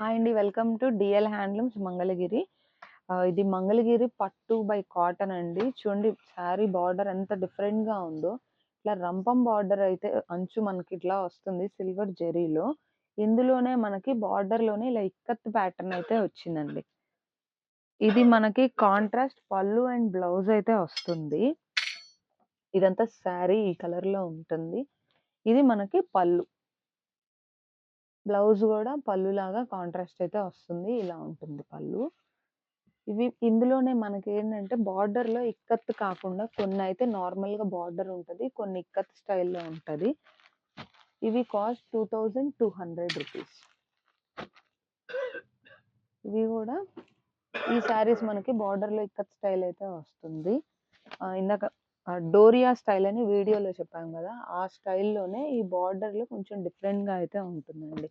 Hi అండి. Welcome to DL handlooms Mangalagiri. ఇది మంగళగిరి పట్టు బై కాటన్ అండి. చూడండి శారీ బార్డర్ ఎంత డిఫరెంట్గా ఉందో. ఇట్లా రంపం బార్డర్ అయితే అంచు మనకి ఇట్లా వస్తుంది సిల్వర్ జెరీలో. ఇందులోనే మనకి బార్డర్లోనే ఇలా ఇక్కత్ ప్యాటర్న్ అయితే వచ్చిందండి. ఇది మనకి కాంట్రాస్ట్ పళ్ళు అండ్ బ్లౌజ్ అయితే వస్తుంది. ఇదంతా శారీ ఈ కలర్లో ఉంటుంది. ఇది మనకి పళ్ళు. బ్లౌజ్ కూడా పళ్ళు లాగా కాంట్రాస్ట్ అయితే వస్తుంది ఇలా ఉంటుంది పళ్ళు. ఇవి ఇందులోనే మనకి ఏంటంటే బార్డర్లో ఇక్కత్ కాకుండా కొన్ని అయితే నార్మల్గా బార్డర్ ఉంటుంది కొన్ని ఇక్కత్ స్టైల్లో ఉంటుంది. ఇవి cost two thousand two hundred rupees. ఇవి కూడా ఈ శారీస్ మనకి బార్డర్లో ఇక్కత్ స్టైల్ అయితే వస్తుంది. ఇందాక డోరియా స్టైల్ అని వీడియోలో చెప్పాం కదా ఆ స్టైల్లోనే ఈ బార్డర్లో కొంచెం డిఫరెంట్గా అయితే ఉంటుందండి.